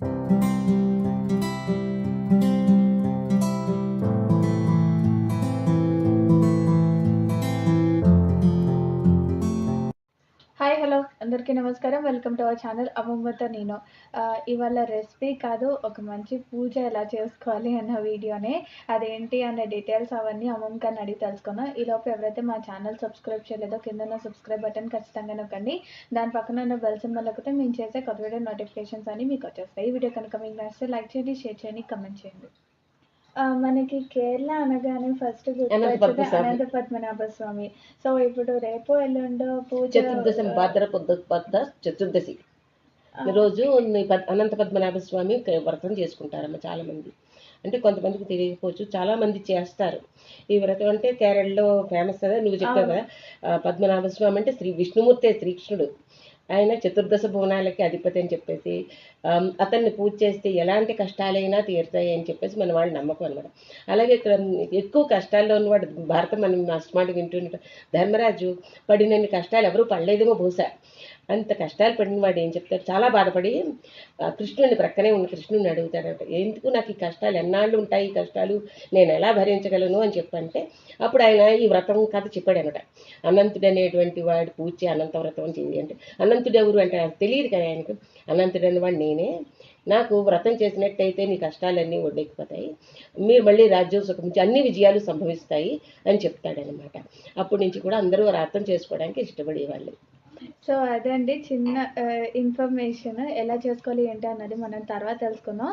Thank you. నమస్కారం. Welcome to our channel అమ్మమ్మతో నేను ఇవాళ రెసిపీ కాదు ఒక మంచి పూజ ఎలా చేసుకోవాలి అన్న వీడియోనే. అదేంటి అనే డీటెయిల్స్ అవన్నీ అమ్మమ్మ కన్నా అడిగి తెలుసుకున్నాం ఈలోపు ఎవరైతే మా ఛానల్ సబ్స్క్రైబ్ చేయలేదో కింద ఉన్న సబ్స్క్రైబ్ బటన్ ఖచ్చితంగా నొక్కండి. దాని పక్కన ఉన్న బెల్ సింబల్ నొక్కితే మేము చేసే కొత్త వీడియో నోటిఫికేషన్స్ అన్ని మీకు వచ్చేస్తాయి. ఈ వీడియో కనుక మీకు నచ్చితే లైక్ చేయండి షేర్ చేయండి కమెంట్ చేయండి. మనకి కేరళ అనగానే ఫస్ట్ అనంత గుర్తొచ్చేది పద్మస్వామి. అనంత పద్మనాభ స్వామి సో ఇప్పుడు రేపు ఎల్లుండో పూజ చతుర్దశి భాద్ర పద్ద చతుర్దశి. రోజు అనంత పద్మనాభ స్వామి వ్రతం చేసుకుంటారమ్మ చాలా మంది అంటే కొంతమందికి తెలియకపోవచ్చు చాలా మంది చేస్తారు. ఈ వ్రతం అంటే కేరళలో ఫేమస్ కదా నువ్వు చెప్పావు కదా. పద్మనాభ స్వామి అంటే శ్రీ విష్ణుమూర్తే శ్రీకృష్ణుడు. ఆయన చతుర్దశ భువనాలకి అధిపతి అని చెప్పేసి అతన్ని పూజ చేస్తే ఎలాంటి కష్టాలైనా తీరుతాయి అని చెప్పేసి మన వాళ్ళు నమ్మకం అనమాట అలాగే ఇక్కడ ఎక్కువ కష్టాల్లో ఉన్నవాడు భారతం మనం అష్టమాడు వింటుంటాం ధర్మరాజు పడినన్ని కష్టాలు ఎవరూ పడలేదేమో బహుశా. అంత కష్టాలు పడిన వాడు ఏం చెప్తాడు? చాలా బాధపడి ఆ, కృష్ణుని ప్రక్కనే ఉన్న కృష్ణుని అడుగుతాడట ఎందుకు నాకు ఈ కష్టాలు? ఎన్నాళ్ళు ఉంటాయి ఈ కష్టాలు? నేను ఎలా భరించగలను? అని చెప్పంటే అప్పుడు ఆయన ఈ వ్రతం కథ చెప్పాడు అనమాట అనంతుడు అనేటువంటి వాడు పూజ అనంత వ్రతం చేయి అంటే అనంతుడు ఎవరు? అంటే నాకు తెలియదు కదా ఆయనకు. అనంతుడు అనేవాడు నేనే. నాకు వ్రతం చేసినట్టయితే నీ కష్టాలన్నీ ఒడ్డెక్కిపోతాయి. మీరు మళ్ళీ రాజ్యం సుఖం అన్ని విజయాలు సంభవిస్తాయి అని చెప్తాడనమాట. అప్పటి నుంచి కూడా అందరూ వ్రతం చేసుకోవడానికి ఇష్టపడేవాళ్ళు. సో అదే అండి చిన్న ఇన్ఫర్మేషన్ ఎలా చేసుకోవాలి ఏంటి అన్నది మనం తర్వాత తెలుసుకుందాం.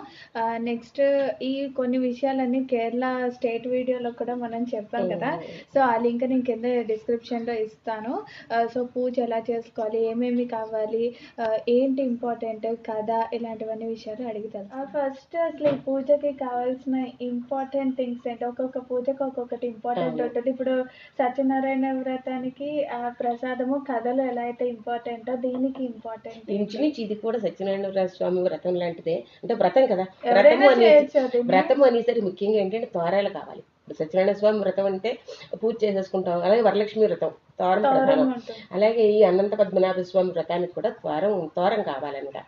నెక్స్ట్ ఈ కొన్ని విషయాలన్నీ కేరళ స్టేట్ వీడియోలో కూడా మనం చెప్పాం కదా. సో ఆ లింక్ నేను కింద డిస్క్రిప్షన్లో ఇస్తాను. సో పూజ ఎలా చేసుకోవాలి ఏమేమి కావాలి ఏంటి ఇంపార్టెంట్ కదా ఇలాంటివన్నీ విషయాలు అడుగుతాను ఫస్ట్ అసలు ఈ పూజకి కావాల్సిన ఇంపార్టెంట్ థింగ్స్ ఏంటి? ఒక్కొక్క పూజకి ఒక్కొక్కటి ఇంపార్టెంట్. ఉంటుంది. ఇప్పుడు సత్యనారాయణ వ్రతానికి ఆ ప్రసాదము కథలు ఎలా అయితే ఇంపార్టెంటో? దీనికి ఇంపార్టెంట్ ఇంచుమించు ఇది? కూడా సత్యనారాయణ స్వామి వ్రతం లాంటిదే. అంటే వ్రతం కదా? అనేది అది. వ్రతము అనేసరికి ముఖ్యంగా ఏంటంటే తోరాలు కావాలి. ఇప్పుడు సత్యనారాయణ స్వామి వ్రతం అంటే పూజ చేసేసుకుంటాం. అలాగే వరలక్ష్మి వ్రతం. తోరం ప్రధానం. అలాగే ఈ అనంత పద్మనాభ స్వామి వ్రతానికి కూడా ద్వారం తోరం కావాలన్నమాట.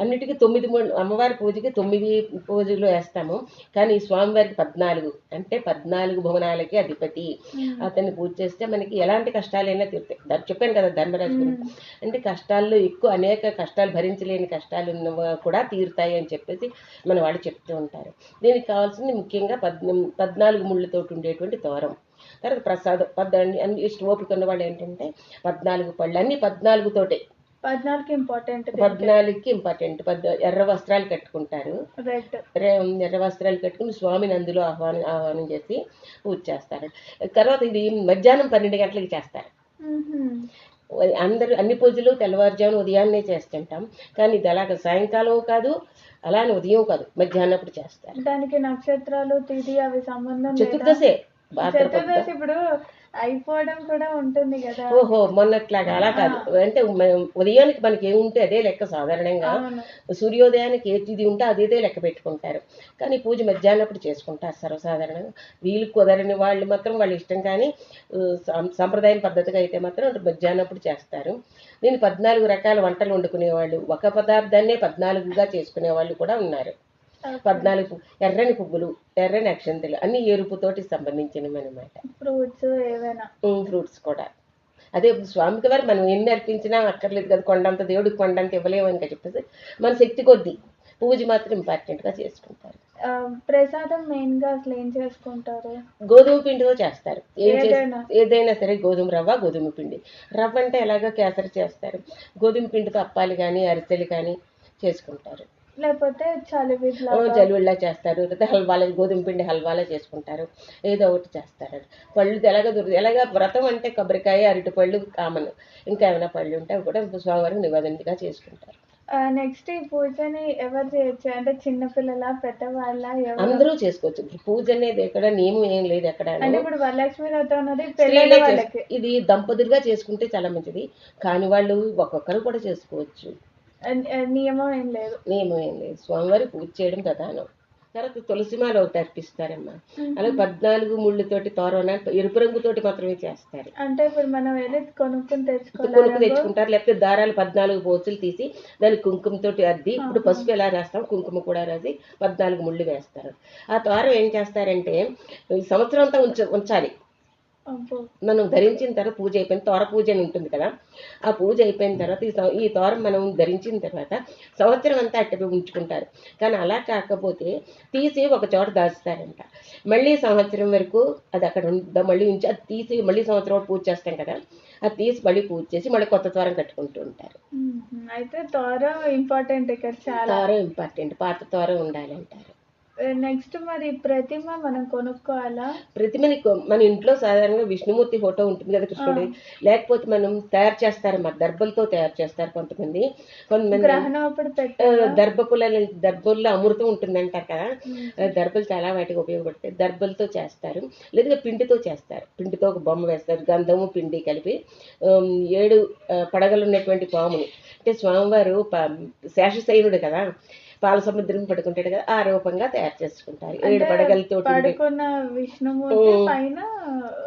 అన్నిటికీ తొమ్మిది అమ్మవారి పూజకి తొమ్మిది పూజలు వేస్తాము. కానీ స్వామివారికి పద్నాలుగు అంటే పద్నాలుగు భువనాలకి అధిపతి. అతన్ని పూజ చేస్తే మనకి ఎలాంటి కష్టాలైనా తీరుతాయి. చెప్పాను కదా ధర్మరాజు గురించి అంటే కష్టాల్లో ఎక్కువ అనేక కష్టాలు భరించలేని కష్టాలు కూడా తీరుతాయి అని చెప్పేసి మన వాళ్ళు చెప్తూ ఉంటారు. దీనికి కావాల్సింది ముఖ్యంగా పద్న పద్నాలుగు ముళ్ళతోటి ఉండేటువంటి తోరం తర్వాత ప్రసాదం. పద్ అన్ని ఇష్ట ఓపిక ఉన్న వాళ్ళు ఏంటంటే పద్నాలుగు పళ్ళు అన్ని పద్నాలుగుతోటే పద్నాలుగు ఇంపార్టెంట్ పద్నాలుగుకి ఇంపార్టెంట్ పద్ ఎర్ర వస్త్రాలు కట్టుకుంటారు. ఎర్ర వస్త్రాలు కట్టుకుని స్వామిని అందులో ఆహ్వానం ఆహ్వానం చేసి పూజ చేస్తారు. తర్వాత ఇది మధ్యాహ్నం పన్నెండు గంటలకి చేస్తారు. అందరూ అన్ని పూజలు తెల్లవారుజామున ఉదయాన్నే చేస్తుంటాం. కానీ ఇది అలాగ సాయంకాలం కాదు అలానే ఉదయం కాదు. మధ్యాహ్నప్పుడు చేస్తారు. దానికి నక్షత్రాలు తిథి అవి సంబంధం చతుర్దశి. ఇప్పుడు అయిపోవడం కూడా ఉంటుంది కదా. ఓహో మొన్నట్లాగా అలా కాదు. అంటే ఉదయానికి మనకి ఏముంటే అదే లెక్క సాధారణంగా. సూర్యోదయానికి ఏ తిథి ఉంటే అదేదే లెక్క పెట్టుకుంటారు. కానీ పూజ మధ్యాహ్నప్పుడు చేసుకుంటారు సర్వసాధారణంగా. వీళ్ళు కుదరని వాళ్ళు మాత్రం వాళ్ళ ఇష్టం కానీ సంప్రదాయం పద్ధతిగా అయితే మాత్రం మధ్యాహ్నప్పుడు చేస్తారు. దీని పద్నాలుగు రకాల వంటలు వండుకునేవాళ్ళు. ఒక పదార్థాన్నే పద్నాలుగుగా చేసుకునే వాళ్ళు కూడా ఉన్నారు. పద్నాలుగు ఎర్రని పువ్వులు ఎర్రని అక్షంతలు అన్ని ఎరుపుతోటి సంబంధించినవి అనమాట ఫ్రూట్స్ ఏవైనా? ఫ్రూట్స్ కూడా. అదే స్వామికి వారు మనం ఎన్ని అర్పించినా అక్కర్లేదు కదా కొండంత దేవుడికి కొండంత ఇవ్వలేము అని చెప్పేసి మన శక్తి కొద్దీ పూజ మాత్రం ఇంపార్టెంట్గా చేసుకుంటారు. ఆ, ప్రసాదం మెయిన్గా అసలు ఏం చేసుకుంటారు? గోధుమ పిండితో చేస్తారు. ఏం. ఏదైనా? సరే గోధుమ రవ్వ గోధుమ పిండి. రవ్వ అంటే ఎలాగో కేసరి చేస్తారు. గోధుమ పిండితో అప్పాలు కానీ అరిసెలు కానీ చేసుకుంటారు. లేకపోతే చలివిడ్లా చేస్తారు. లేదా హల్వాలా గోధుమ పిండి హల్వాలా చేసుకుంటారు. ఏదో ఒకటి చేస్తారు. పళ్ళు ఎలాగ దొరుకుతాయి ఎలాగ వ్రతం అంటే కొబ్బరికాయ అరటి పళ్ళు కామన్ ఇంకా ఏమైనా పళ్ళు ఉంటే అవి కూడా స్వామివారికి నివేదనగా చేసుకుంటారు. నెక్స్ట్ ఈ పూజని ఎవరు చేయొచ్చు? అంటే చిన్నపిల్లల పెద్దవాళ్ళ ఎవరు? అందరూ చేసుకోవచ్చు. పూజ అనేది ఎక్కడ నియమం ఏం లేదు ఎక్కడ. అంటే ఇప్పుడు వరలక్ష్మి వ్రతం వాళ్ళకి. ఇది దంపతులుగా చేసుకుంటే చాలా మంచిది. కాని వాళ్ళు ఒక్కొక్కరు కూడా చేసుకోవచ్చు. నియమం ఏం లేదు. నియమం ఏం లేదు. స్వామివారి పూజ చేయడం ప్రధానం. తర్వాత తులసిమాల ఒకటి అర్పిస్తారమ్మా. అలాగే పద్నాలుగు ముళ్ళతోటి తోరణ ఎరుపు రంగుతోటి మాత్రమే చేస్తారు. అంటే ఇప్పుడు మనం వెళ్ళి కొనుక్కుని తెచ్చుకోవాలి కొనుక్కు తెచ్చుకుంటారు లేకపోతే దారాలు పద్నాలుగు పోచులు తీసి దాని కుంకుమతోటి అద్ది. ఇప్పుడు పసుపు ఎలా రాస్తాం కుంకుమ కూడా రాసి పద్నాలుగు ముళ్ళు వేస్తారు. ఆ తోరం ఏం చేస్తారంటే సంవత్సరం అంతా ఉంచ ఉంచాలి. మనం ధరించిన తర్వాత పూజ అయిపోయిన తోర పూజ అని ఉంటుంది కదా. ఆ పూజ అయిపోయిన తర్వాత ఈ ఈ తోరం మనం ధరించిన తర్వాత సంవత్సరం అంతా అట్ట ఉంచుకుంటారు. కానీ అలా కాకపోతే తీసి ఒక చోట దాచుతారంట. మళ్ళీ సంవత్సరం వరకు అది అక్కడ ఉందా మళ్ళీ ఉంచి అది తీసి మళ్ళీ సంవత్సరం పూజ చేస్తాం కదా. అది తీసి మళ్ళీ పూజ చేసి మళ్ళీ కొత్త తోరం కట్టుకుంటూ ఉంటారు. అయితే తోర ఇంపార్టెంట్ ఇక్కడ చాలా. తోరం ఇంపార్టెంట్ పాత తోరం ఉండాలి అంటారు నెక్స్ట్ మరి ప్రతిమ మనం కొనుక్కోవాలా? ప్రతిమని మన ఇంట్లో సాధారణంగా విష్ణుమూర్తి ఫోటో ఉంటుంది కదా కృష్ణుడి. లేకపోతే మనం తయారు చేస్తారు మా దర్భలతో తయారు చేస్తారు కొంతమంది. కొంతమంది దర్భపుల దర్భల్లో అమృతం ఉంటుందంటారు కదా. దర్భలు చాలా వాటికి ఉపయోగపడతాయి. దర్భలతో చేస్తారు. లేదా పిండితో చేస్తారు. పిండితో ఒక బొమ్మ వేస్తారు. గంధము పిండి కలిపి. ఏడు పడగలు ఉన్నటువంటి పాముని. అంటే స్వామివారు శేషశైనుడు కదా. పాల సముద్రం పడుకుంటాడు కదా ఆ రూపంగా తయారు చేసుకుంటారు. ఏడు పడగలతో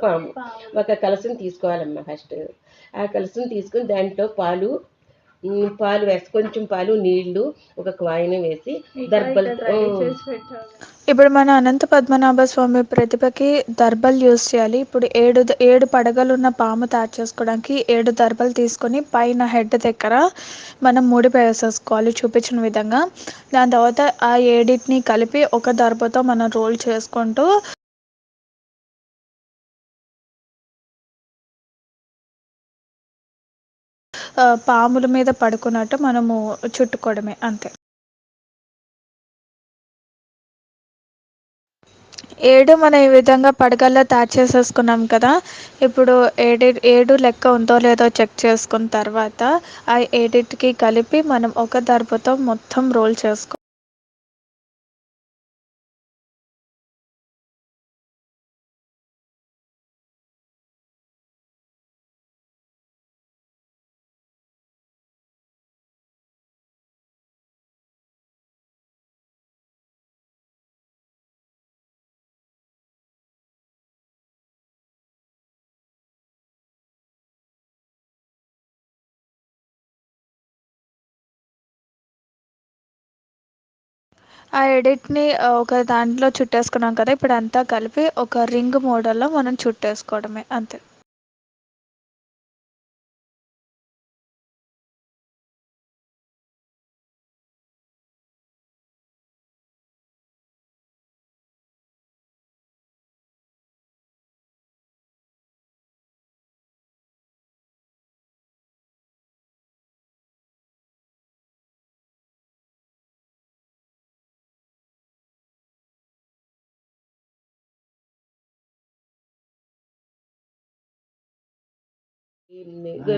పాము. ఒక కలసం తీసుకోవాలమ్మా ఫస్ట్ ఆ కలసం తీసుకుని దాంట్లో పాలు పాలు వేసి కొంచెం పాలు నీళ్ళు ఒక కాయిన్ వేసి పెట్టాలి. ఇప్పుడు మన అనంత పద్మనాభ స్వామి ప్రతిభకి దర్బల్ యూస్ చేయాలి. ఇప్పుడు ఏడు ఏడు పడగలు ఉన్న పాము తయారు చేసుకోవడానికి ఏడు దర్బలు తీసుకొని పైన హెడ్ దగ్గర మనం ముడి వేసేసుకోవాలి చూపించిన విధంగా. దాని తర్వాత ఆ ఏడిటిని కలిపి ఒక దర్బతో మనం రోల్ చేసుకుంటూ పాముల మీద పడుకున్నట్టు మనము చుట్టుకోవడమే అంతే. ఏడు మనం ఈ విధంగా పడగల్లో తయారు చేసేసుకున్నాం కదా ఇప్పుడు ఏడు ఏడు లెక్క ఉందో లేదో చెక్ చేసుకున్న తర్వాత ఆ ఏడిట్కి కలిపి మనం ఒక దర్భతో మొత్తం రోల్ చేసుకో ఆ ఎడిట్ని ఒక దాంట్లో చుట్టేసుకున్నాం కదా ఇప్పుడు అంతా కలిపి ఒక రింగ్ మోడల్లో మనం చుట్టేసుకోవడమే అంతే.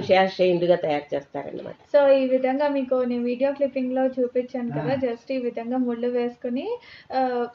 శేషశైనుడిగా తయారు చేస్తారన్నమాట. సో ఈ విధంగా మీకు నేను వీడియో క్లిప్పింగ్లో చూపించాను కదా జస్ట్ ఈ విధంగా ముళ్ళు వేసుకుని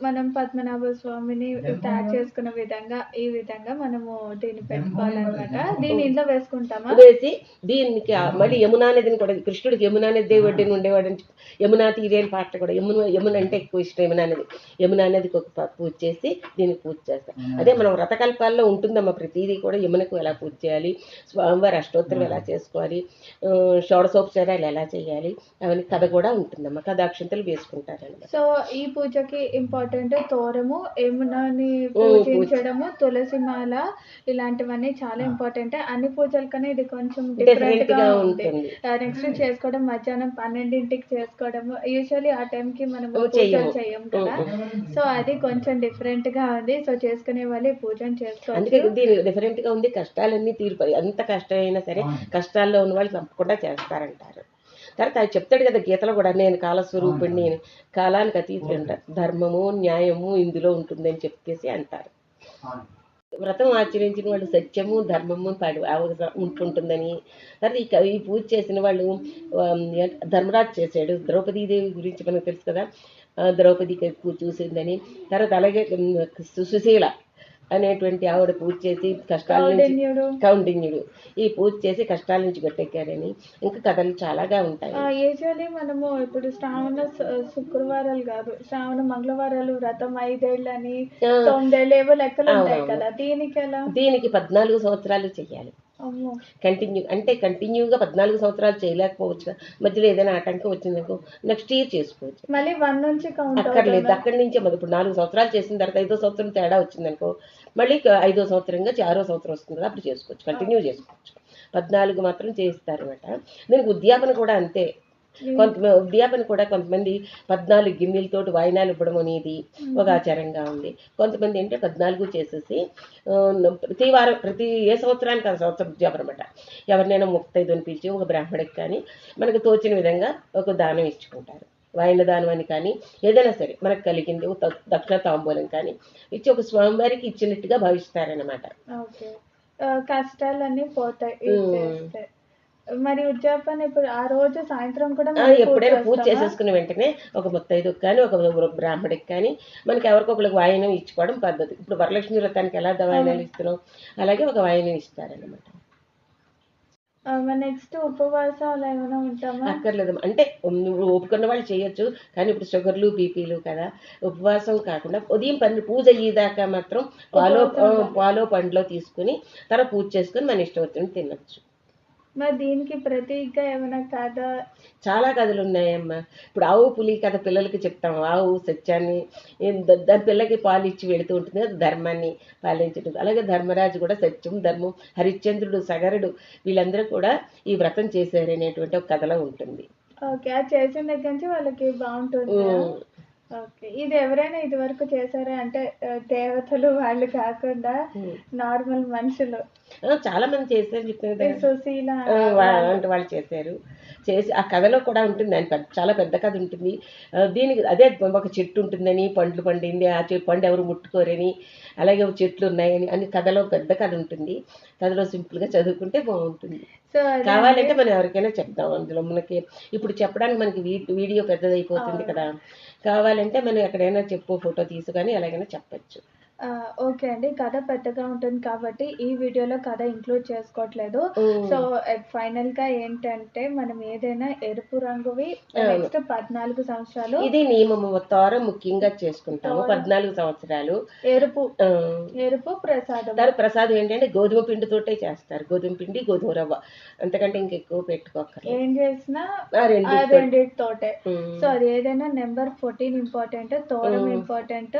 మనం పద్మనాభ స్వామిని తయారు చేసుకున్న విధంగా ఈ విధంగా మనము దీన్ని పెట్టుకోవాలన్నమాట. దీన్ని ఇంట్లో వేసుకుంటామా? వేసి దీనికి మళ్ళీ యమునా నదిని కూడా కృష్ణుడికి యమునా నది ఒడ్డున ఉండేవాడు యమునా తీరేని పాట కూడా యమున యమున అంటే ఎక్కువ ఇష్టం యమునా నది యమునా నదికి ఒక పూజ చేసి దీనికి పూజ చేస్తాం అదే మనం వ్రతకల్పాల్లో ఉంటుందమ్మా ప్రతిదీ కూడా యమునకు ఎలా పూజ చేయాలి స్వామివారి అష్టోత్తరం ఎలా చేసుకోవాలి? ఆ, షోడశోపచారాలు ఎలా చేయాలి? అవన్నీ కథ కూడా ఉంటుందమ్మా. కథ అక్షంతలు వేసుకుంటారన్నమాట. సో ఈ పూజకి ఇంపార్టెంట్ తోరము యమునని పూజించడము తులసి మాల ఇలాంటివన్నీ చాలా ఇంపార్టెంట్ అన్ని పూజల కన్నా ఇది కొంచెం డిఫరెంట్గా ఉంటుంది. నెక్స్ట్ చేసుకోవడం మధ్యాహ్నం పన్నెండింటికి చేసుకోవడము. యూజువల్లీ ఆ time కి మనం పూజలు. చేయం కదా. సో అది కొంచెం డిఫరెంట్గా ఉంది. సో చేసుకునే వాళ్ళు ఈ పూజను చేసుకోవచ్చు. అందుకే దీని డిఫరెంట్గా ఉంది. కష్టాలన్నీ తీరిపోయి ఎంత కష్టమైనా సరే కష్టాల్లో ఉన్న వాళ్ళు తప్పకుండా చేస్తారంటారు. తర్వాత అది చెప్తాడు కదా గీతలో కూడా నేను కాలస్వరూపుణ్ణి నేను కాలానికి అతీతుడు అంటారు ధర్మము న్యాయము ఇందులో ఉంటుందని చెప్పేసి అంటారు. వ్రతం ఆచరించిన వాళ్ళు సత్యము ధర్మము పడి ఉంటుంటుందని. తర్వాత ఈ పూజ చేసిన వాళ్ళు ధర్మరాజు చేశాడు. ద్రౌపదీదేవి గురించి మనకు తెలుసు కదా. ద్రౌపదికి పూజ చూసిందని. తర్వాత అలాగే సుశీల అనేటువంటి ఆవిడ పూజ చేసి కష్టాల నుంచి కౌండిన్యుడు. ఈ పూజ చేసి కష్టాల నుంచి గట్టెక్కారని ఇంకా కథలు చాలాగా ఉంటాయి. యూజువల్లీ మనము ఇప్పుడు శ్రావణ శుక్రవారాలు కాదు శ్రావణ మంగళవారాలు వ్రతం ఐదేళ్ళని తొమ్మిదేళ్ళు ఏవో లెక్కలు ఉంటాయి. కదా దీనికి ఎలా దీనికి పద్నాలుగు సంవత్సరాలు చేయాలి కంటిన్యూ అంటే కంటిన్యూగా పద్నాలుగు సంవత్సరాలు చేయలేకపోవచ్చు. మధ్యలో ఏదైనా ఆటంకం వచ్చిందనుకో నెక్స్ట్ ఇయర్ చేసుకోవచ్చు. మళ్ళీ వన్ నుంచి అక్కర్లేదు అక్కడి నుంచే ఇప్పుడు నాలుగు సంవత్సరాలు చేసిన తర్వాత ఐదో సంవత్సరం తేడా వచ్చిందనుకో మళ్ళీ ఐదో సంవత్సరంగా ఆరో సంవత్సరం వస్తుంది కదా అప్పుడు చేసుకోవచ్చు. కంటిన్యూ చేసుకోవచ్చు. పద్నాలుగు మాత్రం చేస్తారు అనమాట దీనికి ఉద్యాపన కూడా అంతే. కొంత ఉద్యాపన కూడా కొంతమంది పద్నాలుగు గిన్నెలతోటి వాయినాలు ఇవ్వడం అనేది ఒక ఆచారంగా ఉంది. కొంతమంది ఏంటంటే పద్నాలుగు చేసేసి ప్రతి వారం ప్రతి ఏ సంవత్సరానికి ఆ సంవత్సరం ఉద్యాపన అనమాట ఎవరినైనా ముక్తైదుని పిలిచి ఒక బ్రాహ్మడికి కానీ మనకు తోచిన విధంగా ఒక దానం ఇచ్చుకుంటారు. వాయిన దానం అని కానీ ఏదైనా సరే మనకు కలిగింది దక్షిణ తాంబూలం కానీ ఇచ్చి ఒక స్వామివారికి ఇచ్చినట్టుగా భావిస్తారనమాట కష్టాలన్నీ పోతాయి. చేస్తే మరి ఉద్యాపన ఇప్పుడు ఆ రోజు సాయంత్రం కూడా ఆ, మనం పూజ ఎప్పుడైనా పూజ చేస్తామా? చేసేసుకున్న వెంటనే ఒక ముత్తైదుకు కానీ ఒక బ్రాహ్మడికి కానీ మనకి ఎవరికొకరికి వాయనం ఇచ్చుకోవడం పద్ధతి. ఇప్పుడు వరలక్ష్మి వ్రతానికి ఎలా వాయనాలు ఇస్తున్నాం? అలాగే ఒక వాయనం ఇస్తారనమాట నెక్స్ట్ ఉపవాసాలు ఏమైనా ఉంటామా? అక్కర్లేదు. అంటే నువ్వు ఓపుకున్న వాళ్ళు చేయొచ్చు కానీ ఇప్పుడు షుగర్లు బీపీలు కదా. ఉపవాసం కాకుండా ఉదయం పని పూజ అయ్యేదాకా మాత్రం పాలో ఉపవాసం ఆ, పాలో పండ్లో తీసుకుని తర్వాత పూజ చేసుకుని మన ఇష్టం వచ్చినట్టు తినొచ్చు. మరి దీనికి ప్రతీకగా ఏమైనా కథ? చాలా కథలు ఉన్నాయమ్మా ఇప్పుడు ఆవు పులి కథ పిల్లలకి చెప్తాం. ఆవు సత్యాన్ని దాని పిల్లకి పాలు ఇచ్చి వెళుతూ ఉంటుంది. కదా ధర్మాన్ని పాలించడం అలాగే ధర్మరాజు కూడా సత్యం ధర్మం హరిశ్చంద్రుడు సగరుడు వీళ్ళందరూ కూడా ఈ వ్రతం చేశారు అనేటువంటి ఒక కథలో ఉంటుంది. ఓకే. అది చేసిన దగ్గర నుంచి వాళ్ళకి బాగుంటుంది. ఓకే. ఇది ఎవరైనా ఇది వరకు చేశారా? అంటే దేవతలు వాళ్ళు కాకుండా. నార్మల్ మనుషులు. చాలా మంది చేశారు వా- అలాంటి వాళ్ళు చేశారు. చేసి ఆ కథలో కూడా ఉంటుంది. దాని పెద్ద చాలా పెద్ద కథ ఉంటుంది. దీనికి అదే ఒక చెట్టు ఉంటుందని పండ్లు పండింది. ఆ చెట్టు పండు ఎవరు ముట్టుకోరని అలాగే చెట్లు ఉన్నాయని అని కథలో పెద్ద కథ ఉంటుంది. కథలో సింపుల్గా చదువుకుంటే బాగుంటుంది. సో కావాలంటే మనం ఎవరికైనా చెప్దాం అందులో మనకి. ఇప్పుడు చెప్పడానికి మనకి వీడియో పెద్దదైపోతుంది కదా. కావాలంటే మనం ఎక్కడైనా చెప్పు ఫోటో తీసుకొని ఎలాగైనా చెప్పచ్చు. ఓకే అండి. కథ పెద్దగా ఉంటుంది కాబట్టి ఈ వీడియోలో కథ ఇంక్లూడ్ చేసుకోవట్లేదు. సో ఫైనల్గా ఏంటంటే మనం ఏదైనా ఎరుపు రంగువి అవును. నెక్స్ట్ పద్నాలుగు సంవత్సరాలు ఇది నియమము తోర ముఖ్యంగా చేసుకుంటాము పద్నాలుగు సంవత్సరాలు. ఎరుపు. ఎరుపు ప్రసాదం దాని ప్రసాదం ఏంటంటే గోధుమ పిండితోటే చేస్తారు. గోధుమ పిండి గోధుమ రవ్వ. అంతకంటే ఇంకెక్కువ పెట్టుకోకర్లేదు ఏం చేసినా ఆ రెండింటితోటే. సో అది ఏదైనా నెంబర్ ఫోర్టీన్ ఇంపార్టెంట్ తోరం. ఇంపార్టెంట్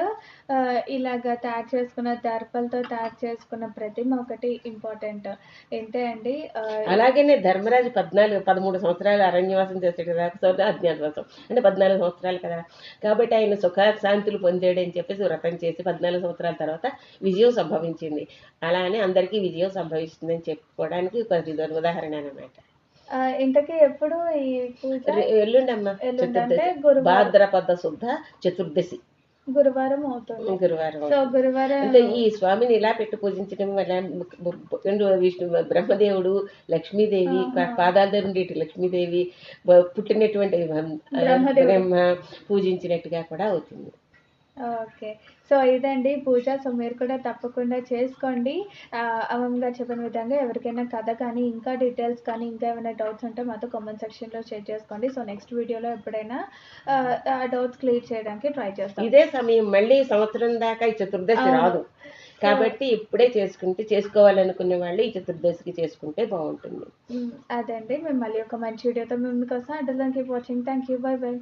ఇలాగా తయారు చేసుకున్న దర్పలతో తయారు చేసుకున్న ప్రతిమ ఒకటి ఇంపార్టెంట్ ఏంటే అండి? ఆ, అలాగనే ధర్మరాజు పద్నాలుగు పదమూడు సంవత్సరాలు అరణ్యవాసం చేసాడు కదా సో అజ్ఞాతవాసం అంటే పద్నాలుగు సంవత్సరాలు కదా. కాబట్టి ఆయన సుఖ శాంతులు పొందాడు అని చెప్పేసి వ్రతం చేసి పద్నాలుగు సంవత్సరాల తర్వాత విజయం సంభవించింది. అలానే అందరికీ విజయం సంభవిస్తుందని చెప్పుకోవడానికి ఒక ఉదాహరణ అనమాట ఇంతకీ ఎప్పుడు ఈ పూజ? ఎల్లుండమ్మా ఎల్లుండి అంటే భాద్రపద శుద్ధ చతుర్దశి. గురువారం అవుతుంది గురువారం సో గురువారం అంటే ఈ స్వామిని ఇలా పెట్టి పూజించడం వల్ల రెండు విష్ణు బ్రహ్మదేవుడు లక్ష్మీదేవి. పాదాల దగ్గర ఉండేటి లక్ష్మీదేవి పుట్టినటువంటి. బ్రహ్మ పూజించినట్టుగా కూడా అవుతుంది ఓకే. సో ఇదండి. పూజ సో మీరు కూడా తప్పకుండా చేసుకోండి. ఆ, అమ్మమ్మ గారు చెప్పిన విధంగా ఎవరికైనా కథ కానీ ఇంకా డీటెయిల్స్ కానీ ఇంకా ఏమైనా డౌట్స్ ఉంటే మాతో కామెంట్ సెక్షన్లో షేర్ చేసుకోండి. సో నెక్స్ట్ వీడియోలో ఎప్పుడైనా ఆ, ఆ డౌట్స్ క్లియర్ చేయడానికి ట్రై చేస్తాం. ఇదే సమయం. మళ్ళీ సంవత్సరం దాకా ఈ చతుర్దశి అవును. రాదు. కాబట్టి ఇప్పుడే చేసుకుంటే చేసుకోవాలనుకునే వాళ్ళు ఈ చతుర్దశికి చేసుకుంటే బాగుంటుంది. మ్, అదే అండి. మేము మళ్ళీ ఒక మంచి వీడియోతో మేము మీకోసం అడ్డదానికి watching. Thank you bye bye.